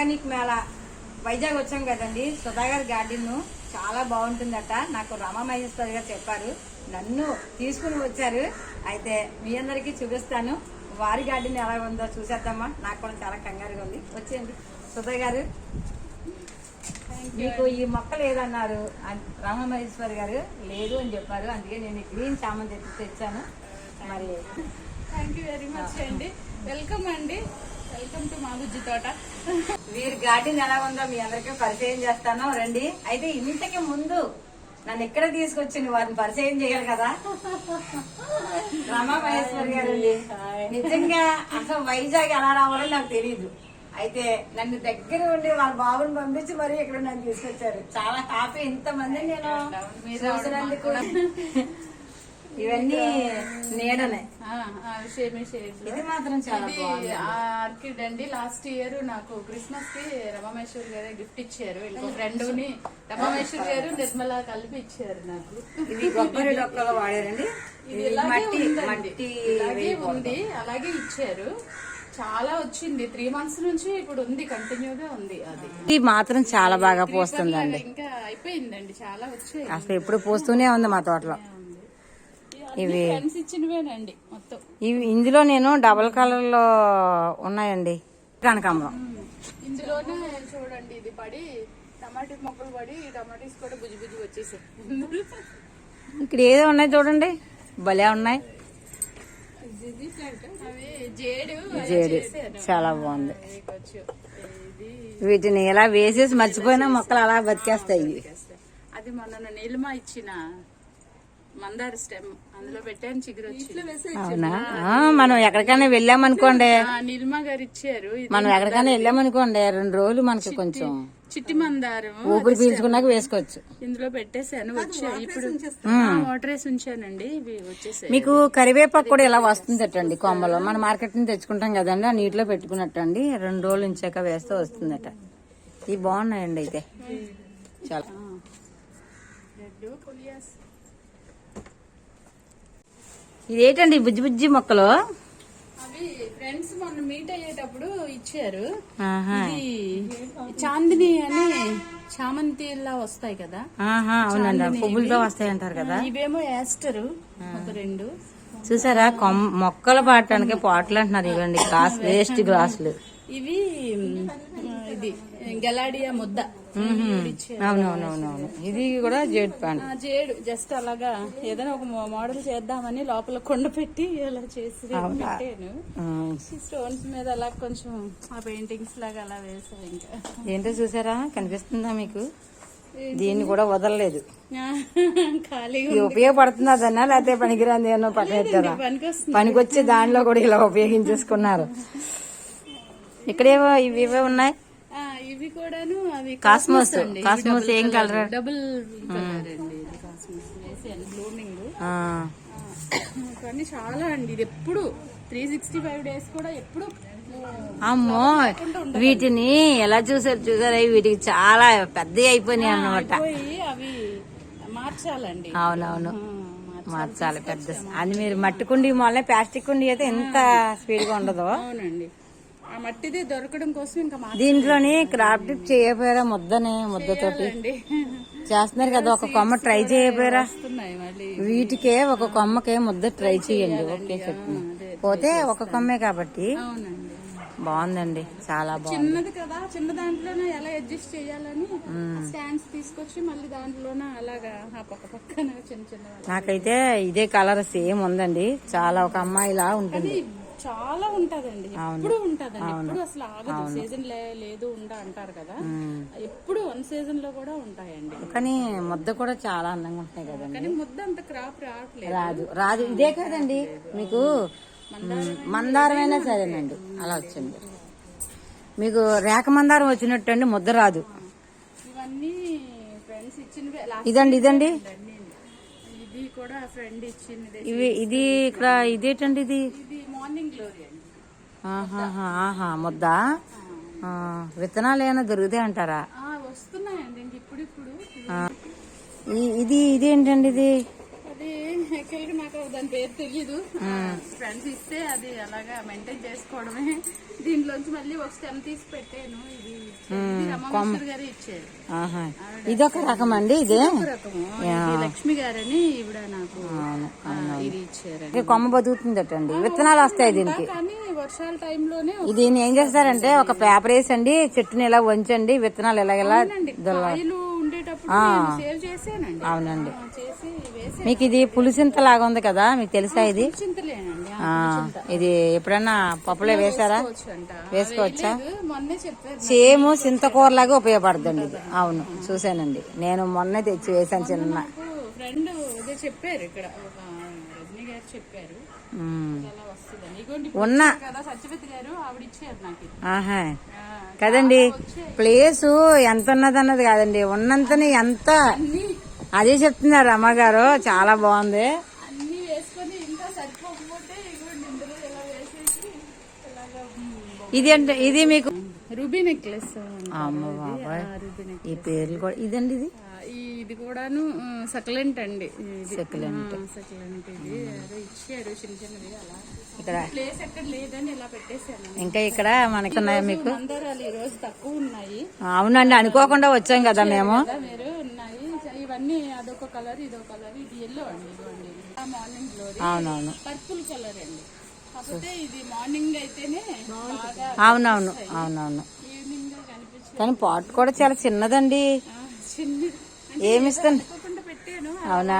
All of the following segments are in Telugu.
ఆర్గానిక్ మేళ. వైజాగ్ వచ్చాం కదండి. సుధాగర్ గార్డెన్ చాలా బాగుంటుందట. నాకు రమా మహేశ్వరి గారు చెప్పారు. నన్ను తీసుకుని వచ్చారు. అయితే మీ అందరికీ చూపిస్తాను. వారి గార్డెన్ ఎలా ఉందో చూసేద్దామా? నాకు కూడా చాలా కంగారుగా ఉంది. వచ్చేయండి. సుధా గారు. మీకు ఈ మొక్కలు ఏదన్నారు అన్- రమా మహేశ్వరి గారు లేదు అని చెప్పారు. అందుకే నేను గ్రీన్ చామంతి తెచ్చి తెచ్చాను. మరి థ్యాంక్ యూ వెరీ మచ్ అండి. వెల్కమ్ అండి. వెల్కమ్ టు మా బుజ్జి తోట వీరి గార్డెన్ ఎలా ఉందో మీ అందరికీ పరిచయం చేస్తాను. రండి. అయితే ఇంతకి ముందు నన్ను ఎక్కడ తీసుకొచ్చింది వారిని పరిచయం చేయాలి కదా? రమా మహేశ్వరి గారు అండి నిజంగా అసలు వైజాగ్ ఎలా రావాలో నాకు తెలియదు అయితే నన్ను దగ్గర ఉండి వాళ్ళ బాబుని పంపించి మరి ఇక్కడ నన్ను తీసుకొచ్చారు. చాలా హ్యాపీ ఇంతమంది నేను చూసినందుకు ఇవన్నీ నీడనే. ఇది మాత్రం చాలా ఆర్కిడ్ అండి. లాస్ట్ ఇయర్ నాకు క్రిస్మస్కి రమమేశ్వర్ గారే గిఫ్ట్ ఇచ్చారు. ఇంకో ఫ్రెండ్ని రమమేశ్వర్ గారు నిర్మల కలిపి ఇచ్చారు నాకు. ఇది కొబ్బరి డొక్కలో వాడారండి. ఇది మట్టి. మట్టి వేయకూడదు. ఉంది. అలాగే ఇచ్చారు. చాలా వచ్చింది. త్రీ మంత్స్ నుంచి ఇప్పుడు ఉంది కంటిన్యూగా ఉంది అది. ఇది మాత్రం చాలా బాగా పోస్తుందండి. ఇంకా అయిపోయిందండి. చాలా వచ్చాయి. అసలు ఎప్పుడు పోస్తూనే ఉంది మా తోటలో. ఇవి ఫ్రెండ్స్ ఇచ్చినవేనండి మొత్తం. ఇవి ఇందులో నేను డబల్ కలర్లో ఉన్నాయండి. కనకాంబరం ఇందులోనే చూడండి ఇది పడి టమాటా మొక్కలు పడి టమాటీస్ కూడా బుజ్జి బుజ్జి వచ్చేసాయి. ఇక్కడ ఏదో ఉన్నాయి చూడండి. భలే ఉన్నాయి. జేడు. చాలా బాగుంది. వీటిని ఇలా వేసేసి మర్చిపోయినా మొక్కలు అలా బతికేస్తాయి. అది మొన్న నీలిమ ఇచ్చిన మందార స్టెమ్. అందులో పెట్టాను చిగురు వచ్చి. అవునా? ఆ, మనం ఎక్కడికైనా వెళ్ళామనుకోండి. ఆ, నీలిమ గారు ఇచ్చారు. ఇది మనం ఎక్కడికైనా వెళ్ళామనుకోండి రెండు రోజులు మనకి కొంచెం చిట్టి మందారం. ఊపిరి పీల్చుకున్నాక వేసుకోవచ్చు. ఇందులో పెట్టేశాను వచ్చా ఇప్పుడు. వాటర్ వేసి ఉంచానండి ఇవి వచ్చేసాయి. మీకు కరివేపాకు కూడా ఇలా వస్తుందటండి కొమ్మలో. మన మార్కెట్ నుంచి తెచ్చుకుంటాం కదండి ఆ నీటిలో పెట్టుకున్నట్టండి. రెండు రోజులు ఉంచాక వేస్తే వస్తుందట. ఇవి బాగున్నాయండి అయితే. చాలా రెడ్ పులియాస్ ఇదేంటండి బుజ్జి బుజ్జి మొక్కలు? అవి ఫ్రెండ్స్ మొన్న మీట్ అయ్యేటప్పుడు ఇచ్చారు. చాందిని అని చామంతిలా వస్తాయి కదా. అవునండి. పువ్వులతో వస్తాయి అంటారు కదా. ఇవేమో యాస్టరు ఒక రెండు. చూసారా? మొక్కలు పాడటానికి పాటలు అంటున్నారు ఇవ్వండి. గ్లాస్ వేస్ట్ గ్లాసులు. ఇవి ఇది గెలాడియా ముద్ద. అవునవునవునవును. ఇది కూడా జేడ్ ప్యాంట్ జేడు. జస్ట్ అలాగా ఏదైనా ఒక మోడల్ చేద్దామని లోపల కొండ పెట్టి అలా చేసి పెట్టాను. స్టోన్స్ మీద అలా కొంచెం ఆ పెయింటింగ్స్ లాగా అలా వేసాను ఇంకా. ఏంటో చూసారా? కనిపిస్తుందా మీకు? దీన్ని కూడా వదలలేదు. ఇది ఉపయోగపడుతుందా అదన్నా లేకపోతే పనికిరాంది ఏమో పక్కన పనికొచ్చే దానిలో కూడా ఇలా ఉపయోగించేసుకున్నారు. ఇక్కడేవో ఇవి ఇవే ఉన్నాయి. ఇవి కూడాను అవి కాస్మోస్. కాస్మోస్ ఏం కలర్ డబుల్ కలర్ అండి ఇది కాస్మోస్. వేసాను బ్లూమింగ్. కానీ చాలా అండి. ఇది ఎప్పుడు త్రీ సిక్స్టీ ఫైవ్ డేస్ కూడా ఎప్పుడు అమ్మో వీటిని ఎలా చూసారు చూసారా? వీటికి చాలా పెద్ద అయిపోయినాయి అన్నమాట. పోయి అవి మార్చాలండి. అవునవును. మార్చాలి. పెద్ద అది మీరు మట్టి కుండి మొన్న ప్లాస్టిక్ కుండి అయితే ఎంత స్పీడ్గా ఉండదో. అవునండి. ఆ మట్టిది దొరకడం కోసం ఇంకా దీంట్లోని క్రాఫ్ట్ చేయకపోయారా ముద్దని ముద్దతోటి? మార్చాలండి చేస్తున్నారు కదా ఒక కొమ్మ ట్రై మళ్ళీ. వీటికే ఒక కొమ్మకే ముద్ద ట్రై చేయండి. ఓకే చెప్తున్నా పోతే ఒక కొమ్మే కాబట్టి. బాగుందండి చాలా బాగుంది. చిన్నది కదా చిన్న దాంట్లోనే ఎలా అడ్జస్ట్ చేయాలని స్టాండ్స్ తీసుకొచ్చి మళ్ళీ దాంట్లోనే అలాగా పక్క పక్కన చిన్న చిన్న నాకైతే ఇదే కలర్ సేమ్ ఉందండి. చాలా ఒక అమ్మాయిలా ఉంటుంది. చాలా ఉంటదండి. ఎప్పుడు ఉంటదండి. ఎప్పుడు అసలు ఆగదు. సీజన్ లేదు ఉండ అంటారు కదా. ఎప్పుడు వన్ సీజన్లో కూడా ఉంటాయండి. కానీ ముద్ద కూడా చాలా అందంగా ఉంటాయి కదండి. కానీ ముద్ద అంత క్రాప్ రావట్లేదు. రాదు. రాదు. ఇదే కదండి. మీకు మందారమైనా సరేనండి. అలా వచ్చింది. మీకు రేఖ మందారం వచ్చినట్టు అండి ముద్ద రాదు. ఇవన్నీ ఫ్రెండ్స్ ఇచ్చినవే. లాస్ట్ ఇదండి ఇదండి? ఇది కూడా ఫ్రెండ్ ఇచ్చినదే ఇవి ఇది ఇక్కడ ఇదేటండి ఇది ఇది? మార్నింగ్ గ్లోరీ అండి. ఆహాహా, ఆహా ముద్ద? విత్తనాలు ఏమైనా దొరుకుతాయి అంటారా? ఆ, వస్తున్నాయండి ఇంక ఇప్పుడు ఇప్పుడు. ఆ, ఈ- ఇది ఇదేంటండి ఇది? అది యాక్చువల్గా నాకు దాని పేరు తెలియదు ఫ్రెండ్స్ ఇస్తే అది అలాగా మెయింటైన్ చేసుకోవడమే. దీంట్లోంచి మళ్ళీ ఒక స్టెమ్ తీసి పెట్టాను. ఇది ఇది గారు ఇచ్చారు. ఇదొక రకం అండి ఇదే? ఇది లక్ష్మి గారని ఇవిడ నాకు ఇది ఇచ్చారు. ఇది కొమ్మ బతుకుతుందటండి. విత్తనాలు వస్తాయి దీనికి. వర్షాల టైంలోనే దీన్ని ఏం చేస్తారంటే ఒక పేపర్ వేసండి చెట్టుని ఇలా వంచండి విత్తనాలు ఇలా ఇలా అవునండి. మీకు ఇది పులిసింత లాగా ఉంది కదా మీకు తెలుసా ఇది? ఇది ఎప్పుడన్నా పప్పులో వేసారా వేసుకోవచ్చా? సేమ్ చింతకూర లాగా ఉపయోగపడుతుంది ఇది అవును చూసానండి నేను మొన్నే తెచ్చి వేసాను చిన్న. ఫ్రెండ్ అదే చెప్పారు ఇక్కడ ఒక రజనీ గారు చెప్పారు. అలా వస్తుందని ఇగోండి ఉన్న. కదా సత్యవతి గారు ఆవిడ ఇచ్చారు నాకు. ఆహా. కదండి ప్లేసు ఎంత ఉన్నది అన్నది కాదండి ఉన్నంతని ఎంత. అదే చెప్తున్నారు అమ్మగారు చాలా బాగుంది. అన్ని వేసుకొని ఇంకా సరిపోకపోతే ఇగోండి ఇందులో ఇలా వేసేసి ఇలాగా ఇది అంటే ఇది మీకు రూబీ నెక్లెస్ అమ్మ బాబాయ్. నెక్లెస్ ఈ పేర్లు కూడా ఇదండి ఇది? ఇది కూడాను సక్లెంట్ అండి Succulent. సక్లెంట్. ఇది. అదే ఇచ్చారు చిన్న చిన్నది అలా. ఇక్కడ ప్లేస్ ఎక్కడ లేదని ఇలా పెట్టేశాను. ఇంకా ఇక్కడ మనకి మీకు? మందారాలు ఈ రోజు తక్కువ ఉన్నాయి. అవునండి అనుకోకుండా వచ్చాం కదా మేము. మీరు ఉన్నాయి. ఇవన్నీ అదొక కలర్ ఇదొక కలర్. ఇది ఎల్లో అండి ఇదిగోండి. మార్నింగ్ గ్లోరీ అవునవును. పర్పుల్ కలర్ అండి. కాకపోతే ఇది మార్నింగ్ అయితేనే అవునవును అవునవును. కానీ పాట్ కూడా చాలా చిన్నదండి. ఆ, ఏమిస్తాను అవునా?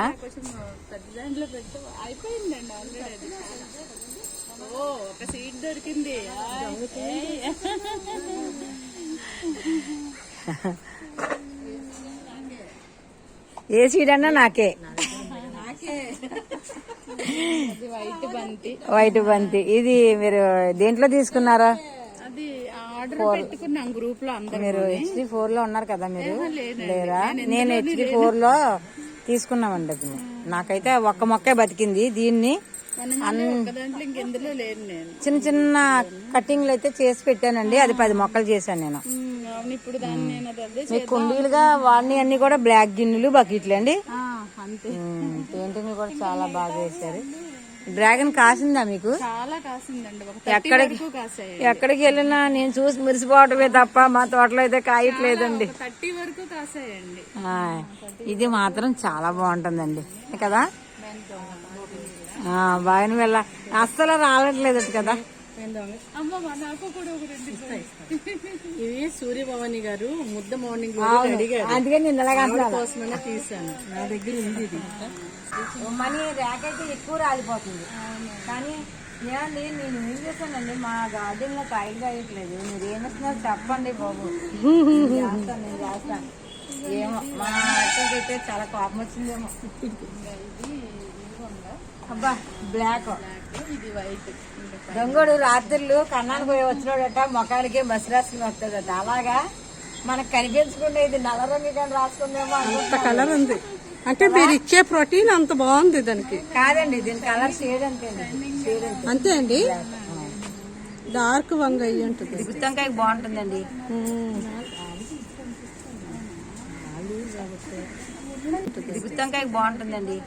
ఒక సీట్ దొరికింది. ఏ సీడ్ అన్నా నాకే. వైట్ బంతి వైట్ బంతి. ఇది మీరు దేంట్లో తీసుకున్నారా? మీరు హెచ్డి ఫోర్లో ఉన్నారు కదా మీరు? లేరా నేను హెచ్డి ఫోర్లో తీసుకున్నామండి అది. నాకైతే ఒక్క మొక్కే బతికింది దీన్ని. చిన్న చిన్న కట్టింగ్లు అయితే చేసి పెట్టానండి. అది పది మొక్కలు చేశాను నేను. మీకు కుండీలుగా వాడిని అన్ని కూడా బ్లాక్ గిన్నెలు బకెట్లు అండి. పెయింటింగ్ కూడా చాలా బాగా వేశారు డ్రాగన్ కాసిందా మీకు? చాలా కాసిందండి. ఎక్కడికి వెళ్ళినా నేను చూసి మురిసిపోవటమే తప్ప మా తోటలో అయితే కాయట్లేదండి. థర్టీ వరకు కాసాయండి. ఇది మాత్రం చాలా బాగుంటుందండి. కదా? ఆ, బాగానే వెళ్ళ అస్సలు రావట్లేదు కదా? ఇవి సూర్యభవాని గారు ముద్ద మార్నింగ్ అందుకే నేను కోసమనే తీసాను నా దగ్గర ఉంది ఇది. మనీ ర్యాక్ అయితే ఎక్కువ రాలిపోతుంది. కానీ ఏమండి నేను ఏం చేశానండి? మా గార్డెన్లో కాయలు కాయట్లేదు. మీరు ఏం చేస్తున్నారు చెప్పండి బాబు. నేను చేస్తాను నేను చేస్తాను ఏమో మా అయితే చాలా కోపం వచ్చిందేమో. అబ్బా బ్లాక్ ఇది వైట్ దొంగడు రాత్రులు కన్నానికి పోయి వచ్చినాడట మొఖానికి మసి రాసుకుని వస్తాడట. అలాగా మనకు కనిపించకుండా ఇది నల్ల రంగు కానీ రాసుకుందేమో అనుకుంటా. కలర్ ఉంది. అంటే మీరు ఇచ్చే ప్రోటీన్ అంత బాగుంది దానికి. కాదండి దీని కలర్ షేడ్ అంతే అంతే. అంతే అండి? డార్క్ వంగ అయ్యి ఉంటుంది. గుత్తంకాయ బాగుంటుందండి. గుత్తంకాయ బాగుంటుందండి.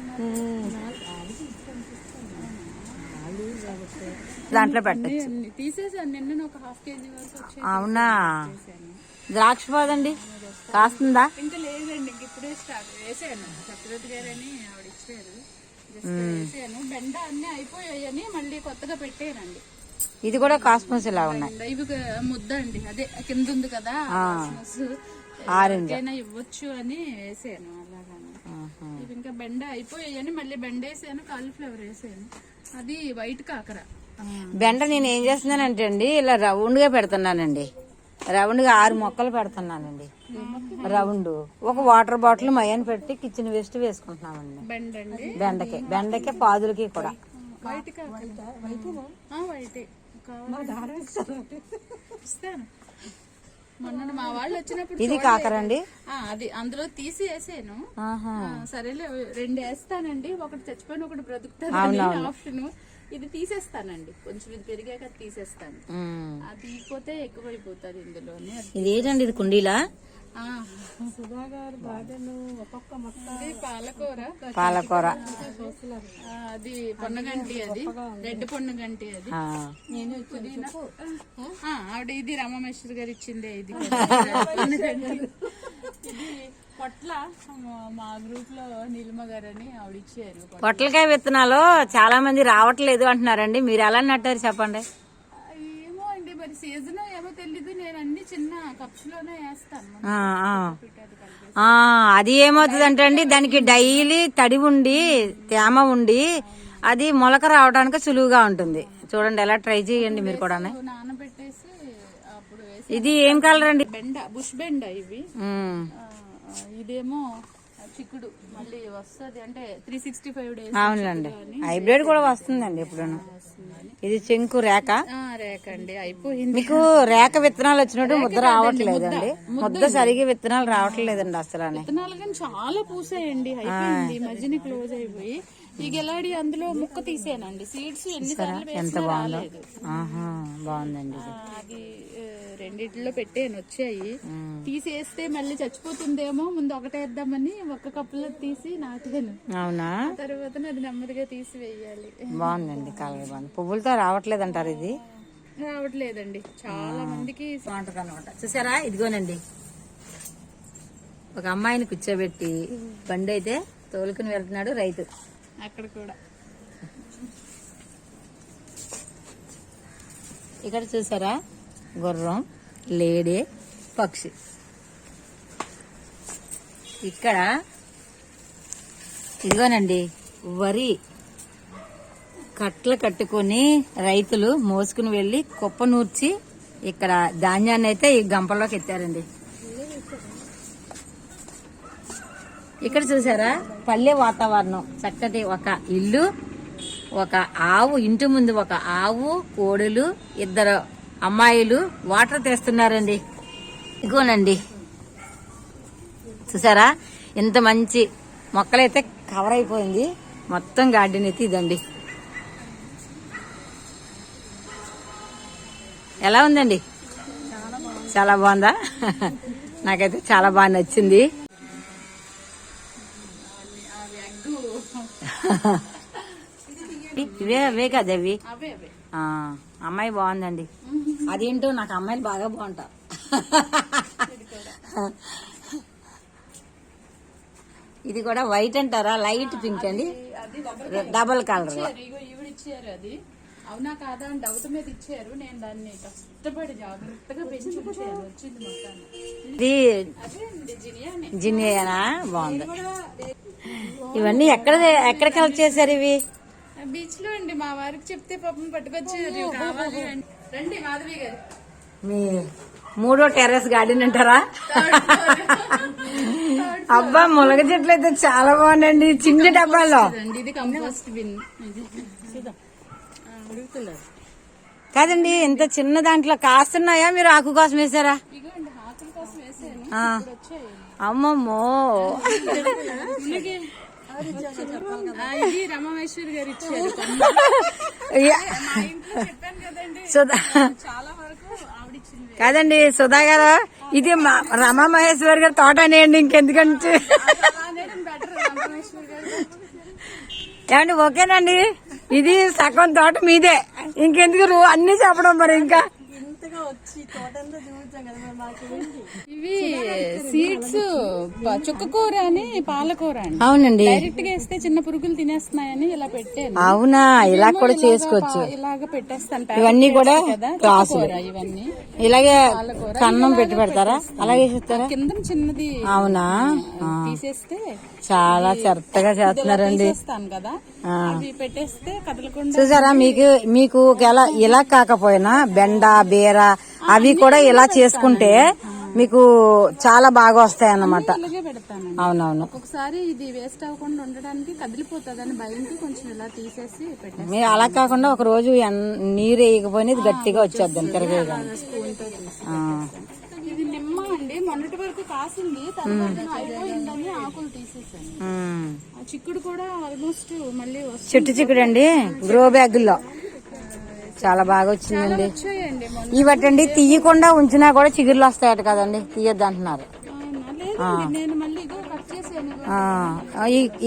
దాంట్లో పెట్టచ్చు. తీసేసాను. నిన్న ఒక హాఫ్ కేజీ వరకు అవునా? ద్రాక్ష పోదండి కాస్తుందా? ఇంకా లేదండి ఇప్పుడే స్టార్ట్ వేసాను గారని ఆవిడ ఇచ్చారు. జస్ట్ వేసాను బెండ అన్ని అయిపోయాయని మళ్ళీ కొత్తగా పెట్టానండి. ఇది కూడా కాస్మోస్ ఇలా ఉన్నాయి. ఇవి ముద్ద అండి అదే కింద ఉంది కదా. ఆరెంజ్. ఇవ్వచ్చు అని వేసాను అలాగాను. ఇవి ఇంకా బెండ అయిపోయాయని మళ్ళీ బెండ వేసాను కాలీఫ్లవర్ వేసాను. అది వైట్ కాకర. బెండ నేను ఏం చేస్తున్నానంటే అండి ఇలా రౌండ్గా పెడుతున్నానండి. రౌండ్గా ఆరు మొక్కలు పెడుతున్నానండి. రౌండ్. ఒక వాటర్ బాటిల్ మయ్యని పెట్టి కిచెన్ వేస్ట్ వేసుకుంటున్నామండి. బెండకి బెండకి పాదులకి కూడా. వైట్ మొన్న మా వాళ్ళు వచ్చినప్పుడు ఇది కాకరండి? అది అందులో తీసి వేసాను. సరేలే రెండు వేస్తానండి. ఒకటి చచ్చిపోయిన ఒకటి బ్రతుకుతాను ఆప్షన్. ఇది తీసేస్తానండి. కొంచెం ఇది పెరిగాక తీసేస్తాను. అది తీయకపోతే ఎక్కువైపోతుంది ఇందులోనే. ఇది ఏంటండి? ఇది కుండీలా? పాలకూర. అది పొన్నగంటి అది. రెడ్ పొన్నగంటి అది. ఆ, నేను ఆవిడ ఇది రమమేశ్వర్ గారు ఇచ్చిందే ఇది. పొట్ల మా- మా గ్రూప్లో నీలిమ గారు అని ఆవిడ ఇచ్చారు పొట్లకాయ విత్తనాలు చాలా మంది రావట్లేదు అంటున్నారండి. మీరు ఎలా నట్టారు చెప్పండి. మరి సీజన్ ఏమో తెలీదు నేను అన్ని చిన్న కప్స్లోనే వేస్తాను అది ఏమవుతుంది అంటే అండి దానికి డైలీ తడి ఉండి తేమ ఉండి అది మొలక రావడానికి సులువుగా ఉంటుంది. చూడండి ఎలా ట్రై చేయండి మీరు కూడా నానబెట్టేసి ఇది ఏం కలర్ అండి? బెండ బుష్ బెండ ఇవి. ఇదేమో చిక్కుడు మళ్ళీ వస్తుంది అంటే త్రీ సిక్స్టీ ఫైవ్ డేస్ అవునులేండి హైబ్రిడ్ కూడా వస్తుందండి ఇప్పుడు ఇది చెంకు రేక రేక్ అండి. అయిపోయింది. మీకు రేక విత్తనాలు వచ్చినట్టు ముద్ద రావట్లేదండి. ముద్ద. సరిగి విత్తనాలు రావట్లేదండి అసలు అని విత్తనాలు కానీ చాలా పూసాయండి. అయిపోయింది. ఈ మధ్యన క్లోజ్ అయిపోయి. ఈ గెలాడి అందులో ముక్క తీసానండి సీడ్స్ ఎన్నిసార్లు రాలేదు. ఆహా బాగుందండి అది రెండిట్లో పెట్టాను వచ్చాయి. తీసేస్తే మళ్ళీ చచ్చిపోతుందేమో ముందు ఒకటే వేద్దామని ఒక్క కప్పులో తీసి నాటాను అవునా? తర్వాత అది నెమ్మదిగా తీసి వేయాలి. బాగుందండి కలర్ బాగుంది. పువ్వులతో రావట్లేదు అంటారు ఇది రావట్లేదండి. చాలా మందికి బాగుంటది అనమాట చూసారా? ఇదిగోనండి. ఒక అమ్మాయిని కూర్చోబెట్టి బండి అయితే తోలుకుని వెళ్తున్నాడు రైతు. అక్కడ కూడా. ఇక్కడ చూసారా? గుర్రం. లేడీ పక్షి. ఇక్కడ ఇదిగోనండి వరి కట్టలు కట్టుకొని రైతులు మోసుకుని వెళ్ళి కుప్ప నూర్చి ఇక్కడ ధాన్యాన్ని అయితే ఈ గంపలోకి ఎత్తారండి. ఇక్కడ చూసారా? పల్లె వాతావరణం. చక్కటి ఒక ఇల్లు ఒక ఆవు ఇంటి ముందు ఒక ఆవు కోడలు ఇద్దరు అమ్మాయిలు వాటర్ తెస్తున్నారండి. ఇగోనండి. చూసారా? ఇంత మంచి మొక్కలైతే కవర్ అయిపోయింది. మొత్తం గార్డెన్ అయితే ఇదండి. ఎలా ఉందండి? చాలా బాగుందా? నాకైతే చాలా బాగా నచ్చింది. ఇవే అవే కదా అవి అమ్మాయి బాగుందండి. అదేంటో నాకు అమ్మాయిలు బాగా బాగుంటారు ఇది కూడా వైట్ అంటారా? లైట్ పింక్ అండి. డబల్ కలర్ అది. అవునా కాదా అని డౌట్ మీద ఇచ్చారు. నేను దాన్ని కష్టపడి జాగ్రత్తగా పెంచి వచ్చింది మొత్తాన్ని జినియానే. బాగుంది. ఇవన్నీ ఎక్కడ ఎక్కడ కలెక్ట్ చేశారు ఇవి? బీచ్లో అండి మా వారికి చెప్తే పాపం పట్టుకొచ్చారు. కావాలి. రండి మాధవి గారు. మీ మూడో టెర్రస్ గార్డెన్ అంటారా? అబ్బా ములగ చెట్లు అయితే చాలా బాగుందండి చిన్న డబ్బాలో. రండి ఇది కంపోస్ట్ బిన్ కాదండి ఇంత చిన్న దాంట్లో కాస్తున్నాయా? మీరు ఆకు కోసం వేసారా? అమ్మమ్మో. ఇది రమమేశ్వర్ గారు ఇచ్చారు. సుధా కాదండి సుధా గారు ఇది రమా మహేశ్వర్ గారి తోట అనేయండి ఇంకెందుకంటే. ఏమండి ఓకేనండి. ఇది సగం తోట మీదే. ఇంకెందుకు రూ- అన్ని చెప్పడం మరి ఇంకా. ఇవి సీడ్స్ చుక్క కూర అని పాలకూర అవునండి. డైరెక్ట్గా వేస్తే చిన్న పురుగులు తినేస్తున్నాయని ఇలా పెట్టాను. అవునా? ఇలా కూడా చేసుకోవచ్చు. ఇలాగ పెట్టేస్తాను. ఇవన్నీ కూడా. చుక్కకూర ఇవన్నీ. ఇలాగే కన్నం పెట్టి పెడతారా? అలాగే చేస్తారా? కింద చిన్నది అవునా? తీసేస్తే చాలా చెత్తగా చేస్తున్నారండి. కదా. పెట్టేస్తే కదలకుండా చూసారా? మీకు మీకు ఒకవేళ ఇలా కాకపోయినా బెండ బీర అవి కూడా ఇలా చేసుకుంటే మీకు చాలా బాగా వస్తాయి అన్నమాట అవునవును. ఒకసారి ఇది వేస్ట్ అవ్వకుండా ఉండడానికి కదిలిపోతుందని భయంతో కొంచెం ఇలా తీసేసి మీరు అలా కాకుండా ఒక రోజు నీరు వేయకపోయినా గట్టిగా వచ్చేద్దాం ఆ. ఇది నిమ్మ అండి. మొన్నటి వరకు కాసింది. అయిపోయిందని ఆకులు తీసేసాను. చిక్కుడు కూడా ఆల్మోస్ట్ మళ్ళీ చెట్టు చిక్కుడు అండి గ్రో బ్యాగుల్లో. చాలా బాగా వచ్చిందండి. ఇవటండి తీయకుండా ఉంచినా కూడా చిగుర్లు వస్తాయట కదండి. తీయద్దు అంటున్నారు.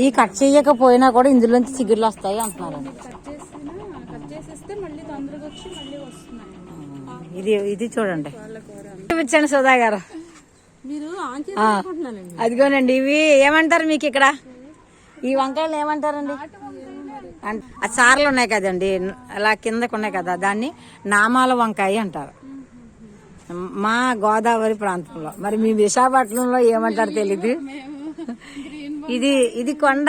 ఈ కట్ చేయకపోయినా కూడా ఇందులోంచి చిగుర్లు వస్తాయి అంటున్నారండి ఇది ఇది చూడండి. చూపించండి సుధా గారు. అదిగోనండి ఇవి ఏమంటారు మీకు ఇక్కడ? ఈ వంకాయలు ఏమంటారండి? ఆ సార్లు ఉన్నాయి కదండి అలా కిందకు ఉన్నాయి కదా దాన్ని నామాల వంకాయ అంటారు. మా గోదావరి ప్రాంతంలో. మరి మీ విశాఖపట్నంలో ఏమంటారు తెలీదు. ఇది ఇది కొండ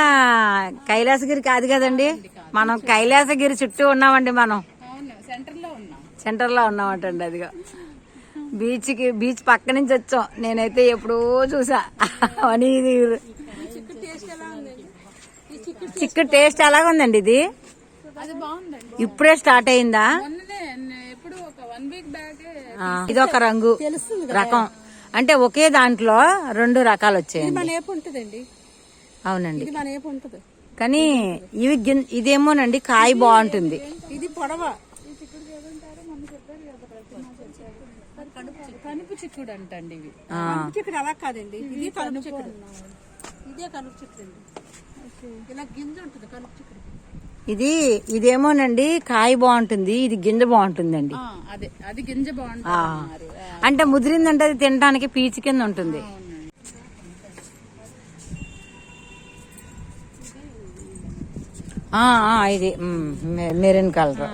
కైలాసగిరి కాదు కదండి. మనం కైలాసగిరి చుట్టూ ఉన్నామండి మనం. అవును సెంటర్లో ఉన్నాం. సెంటర్లో ఉన్నామంటండి అదిగో. బీచ్కి బీచ్ పక్క నుంచి వచ్చాం. నేనైతే ఎప్పుడో చూసా. అని ఇది చిక్కుడు టేస్ట్ ఎలాగుందండి ఇది. అది బాగుందండి. ఇప్పుడే స్టార్ట్ అయిందా? మొన్ననే నే- ఎప్పుడు ఒక వన్ వీక్ బ్యాక్ ఆ, ఇది ఒక రంగు రకం. అంటే ఒకే దాంట్లో రెండు రకాలు వచ్చాయండి. మన ఏపు ఉంటుందండి. అవునండి. ఇది మన ఏపు ఉంటుంది. కానీ ఇవి ఇదేమోనండి కాయ బాగుంటుంది. ఇది పొడవ. కనుపు చిక్కుడు అంటండి ఇవి. ఆ, కనుపు చిక్కుడు అలా కాదండి. ఇది కనుపు చిక్కుడు. ఇదే కనుపు చిక్కుడు ఇలా గింజ ఉంటుంది కనుపు చిక్కుడు ఇది ఇదేమోనండి కాయ బాగుంటుంది ఇది గింజ బాగుంటుందండి. ఆ, అదే అది గింజ బాగుంటుంది అంటే ముదిరిందంటే అది తినడానికి పీచు కింద ఉంటుంది. ఇది మెరూన్ కలర్.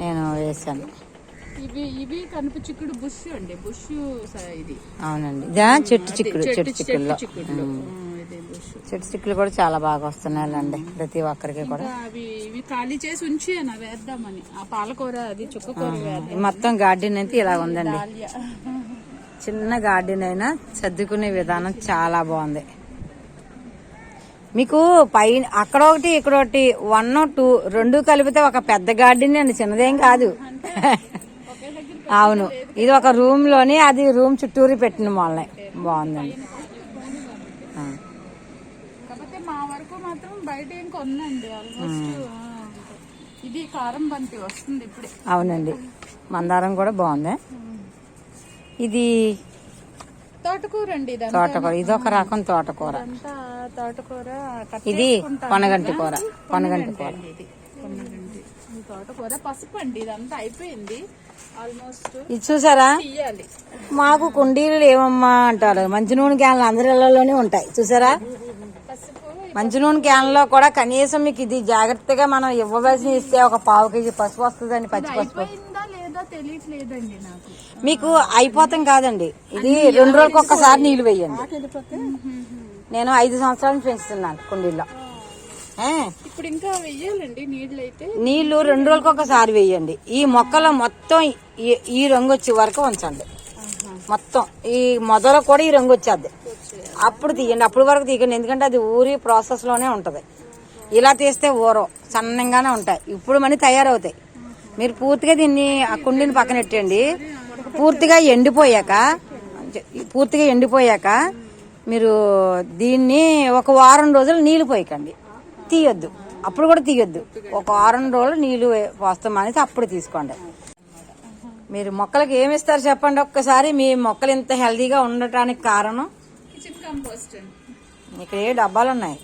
నేను వేసాను ఇవి ఇవి కనుపు చిక్కుడు బుష్ అండి బుష్ ఇది. అవునండి. ఇదా చెట్టు చిక్కుడు చెట్టు చెట్టు చెట్టు చిక్కులు కూడా చాలా బాగా వస్తున్నాయండి ప్రతి ఒక్కరికి కూడా. అవి ఇవి ఖాళీ చేసి అవి వేద్దామని. ఆ పాలకూర అది చుక్కకూర మొత్తం గార్డెన్ అయితే ఇలా ఉందండి. చిన్న గార్డెన్ అయినా సర్దుకునే విధానం చాలా బాగుంది. మీకు పైన అక్కడ ఒకటి ఇక్కడ ఒకటి వన్ టూ రెండు కలిపితే ఒక పెద్ద గార్డెన్ అండి చిన్నదేం కాదు. అవును. ఇది ఒక రూమ్లోని అది రూమ్ చుట్టూరు పెట్టిన వాళ్ళని. బాగుందండి ఆ. కాకపోతే మా వరకు మాత్రం బయట ఏం కొన్నండి ఆల్మోస్ట్ ఇది కారం బంతి వస్తుంది ఇప్పుడే. అవునండి. మందారం కూడా బాగుంది. ఇది తోటకూర అండి తోటకూర. ఇది ఒక రకం తోటకూర. అంతా తోటకూర ఇది పొనగంటి. కూర. పొనగంటి కూర. తోటకూర. పసుపు అండి ఇదంతా అయిపోయింది. ఆల్మోస్ట్ ఇది చూసారా? మాకు కుండీలు లేవమ్మా అంటారు. మంచి నూనె క్యాన్లు అందరి ఇళ్ళలోనే ఉంటాయి. చూసారా? మంచి నూనె క్యాన్లో కూడా కనీసం మీకు ఇది జాగ్రత్తగా మనం ఇవ్వవలసి ఇస్తే ఒక పావు కేజీ పసుపు వస్తుందండి పచ్చి పసుపు. మీకు అయిపోతాం కాదండి. ఇది రెండు రోజులకు ఒక్కసారి నీళ్ళు వేయండి. నేను ఐదు సంవత్సరాల నుంచి పెంచుతున్నాను కుండీల్లో. ఇప్పుడు ఇంకా నీళ్ళు అయితే నీళ్ళు రెండు రోజులకు ఒకసారి వేయండి. ఈ మొక్కలో మొత్తం ఈ- ఈ రంగు వచ్చే వరకు ఉంచండి. మొత్తం. ఈ మొదలు కూడా ఈ రంగు వచ్చేది. అప్పుడు తీయండి అప్పుడు వరకు తీయండి ఎందుకంటే అది ఊరి ప్రాసెస్లోనే ఉంటుంది. ఇలా తీస్తే ఊరం సన్నంగానే ఉంటాయి. ఇప్పుడు మనీ తయారవుతాయి. మీరు పూర్తిగా దీన్ని ఆ కుండీని పక్కన పెట్టండి పూర్తిగా ఎండిపోయాక పూర్తిగా ఎండిపోయాక మీరు దీన్ని ఒక వారం రోజులు నీళ్ళు పోయకండి. తీయొద్దు. అప్పుడు కూడా తీయొద్దు. ఒక వారం రోజులు నీళ్ళు వే- పోస్తాం అనేసి అప్పుడు తీసుకోండి. మీరు మొక్కలకి ఏమి ఇస్తారు చెప్పండి ఒక్కసారి? మీ మొక్కలు ఇంత హెల్దీగా ఉండటానికి కారణం? Kitchen compost. ఇక్కడ ఏ డబ్బాలు ఉన్నాయి?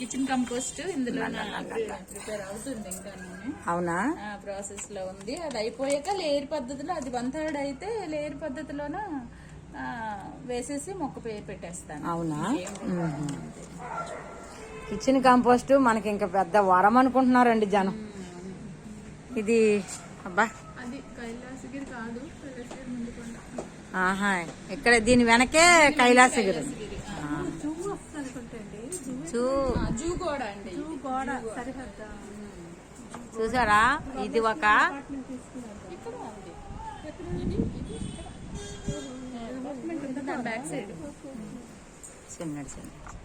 Kitchen compost. ఇందులో ప్రిపేర్ అవుతుంది ఇంకా అవునా? ప్రాసెస్లో ఉంది. అది అయిపోయాక లేయర్ పద్ధతిలో అది వన్ థర్డ్ అయితే లేయర్ పద్ధతిలోన వేసేసి మొక్క పెట్టేస్తాను. అవునా? కిచెన్ కంపోస్ట్ మనకి ఇంకా పెద్ద వరం అనుకుంటున్నారండి జనం. ఇది అబ్బా అది కైలాసగిరి కాదు కైలాసగిరి ముందు కొండ. ఆహా ఇక్కడ దీని వెనకే కైలాసగిరి. చూసారా? ఇది ఒక.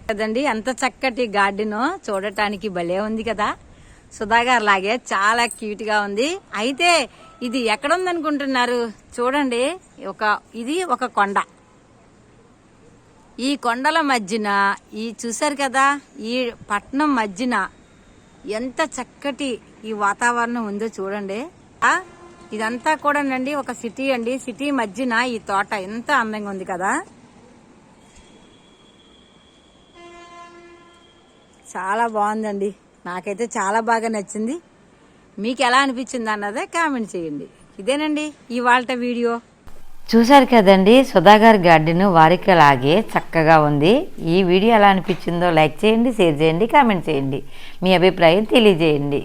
కదండి ఎంత చక్కటి గార్డెన్ చూడటానికి భలే ఉంది కదా. సుధాగారు లాగే చాలా క్యూట్గా ఉంది. అయితే ఇది ఎక్కడుందనుకుంటున్నారు? చూడండి ఒక ఇది ఒక కొండ. ఈ కొండల మధ్యన ఈ చూశారు కదా ఈ పట్నం మధ్యన ఎంత చక్కటి ఈ వాతావరణం ఉందో చూడండి. ఇదంతా కూడానండి ఒక సిటీ అండి. సిటీ మధ్యన ఈ తోట ఎంత అందంగా ఉంది కదా. చాలా బాగుందండి. నాకైతే చాలా బాగా నచ్చింది. మీకు ఎలా అనిపించింది అన్నదే కామెంట్ చేయండి. ఇదేనండి ఇవాళ వీడియో. చూశారు కదండి సుధాగారి గార్డెన్ వారికలాగే చక్కగా ఉంది. ఈ వీడియో ఎలా అనిపించిందో లైక్ చేయండి షేర్ చేయండి కామెంట్ చేయండి. మీ అభిప్రాయం తెలియజేయండి.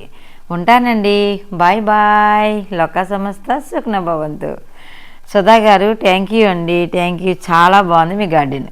ఉంటానండి. Bye bye. లోక సంస్థ సుఖ్నభవంతు సుధా గారు థ్యాంక్ యూ అండి. థ్యాంక్ యూ చాలా బాగుంది మీ గార్డెన్.